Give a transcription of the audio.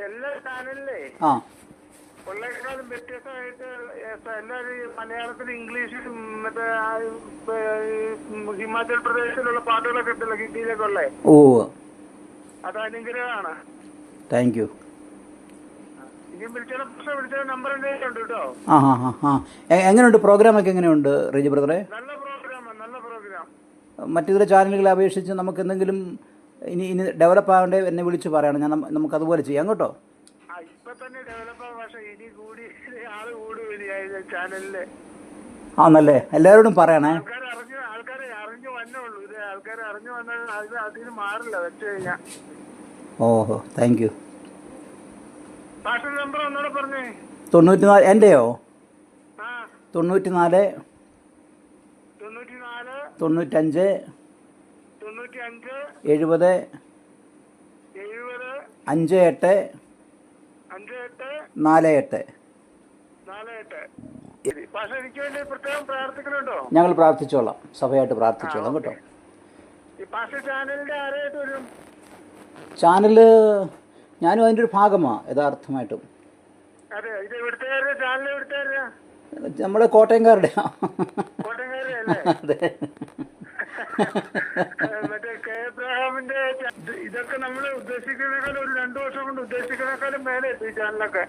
എല്ലാ ചാനലിലേ ആ. ഉള്ളതിനേക്കാളും വ്യത്യസ്തമായിട്ട് എല്ലാവരും മലയാളത്തിൽ ഇംഗ്ലീഷിലും മറ്റേ ഹിമാചൽ പ്രദേശിലുള്ള പാട്ടുകളൊക്കെ ഉണ്ടല്ലോ ഹിന്ദിയിലൊക്കെ ഉള്ളേ ഓ അത് അനുഗ്രഹമാണ് താങ്ക് യു എങ്ങനെയുണ്ട്? പ്രോഗ്രാമൊക്കെ എങ്ങനെയുണ്ട് റിജി ബ്രദറെ? നല്ല പ്രോഗ്രാം നല്ല പ്രോഗ്രാം മറ്റിതര ചാനലുകളെ അപേക്ഷിച്ച് നമുക്ക് എന്തെങ്കിലും ഇനി ഇനി ഡെവലപ്പ് ആവേണ്ടേ എന്നെ വിളിച്ച് പറയണം. ഞാൻ നമുക്ക് അതുപോലെ ചെയ്യാം കേട്ടോ. ആന്നല്ലേ? എല്ലാവരോടും പറയണേ. ഓഹോ താങ്ക് യു തൊണ്ണൂറ്റിനാല് തൊണ്ണൂറ്റിനാല് എന്റെയോ ആ. തൊണ്ണൂറ്റി നാല് തൊണ്ണൂറ്റി നാല് തൊണ്ണൂറ്റഞ്ച് എഴുപത് അഞ്ച് എട്ട് നാല് എട്ട്. ഞങ്ങൾ പ്രാർത്ഥിച്ചോളാം. സഭയായിട്ട് പ്രാർത്ഥിച്ചോളാം കേട്ടോ. ചാനൽ ഞാനും അതിന്റെ ഒരു ഭാഗമാണ് യഥാർത്ഥമായിട്ടും. നമ്മുടെ കോട്ടയംകാരുടെ അതെ. ഇതൊക്കെ നമ്മൾ ഉദ്ദേശിക്കുന്നേക്കാളും ഒരു രണ്ടു വർഷം കൊണ്ട് ഉദ്ദേശിക്കുന്നേക്കാളും മേലെ എത്തി ചാനലൊക്കെ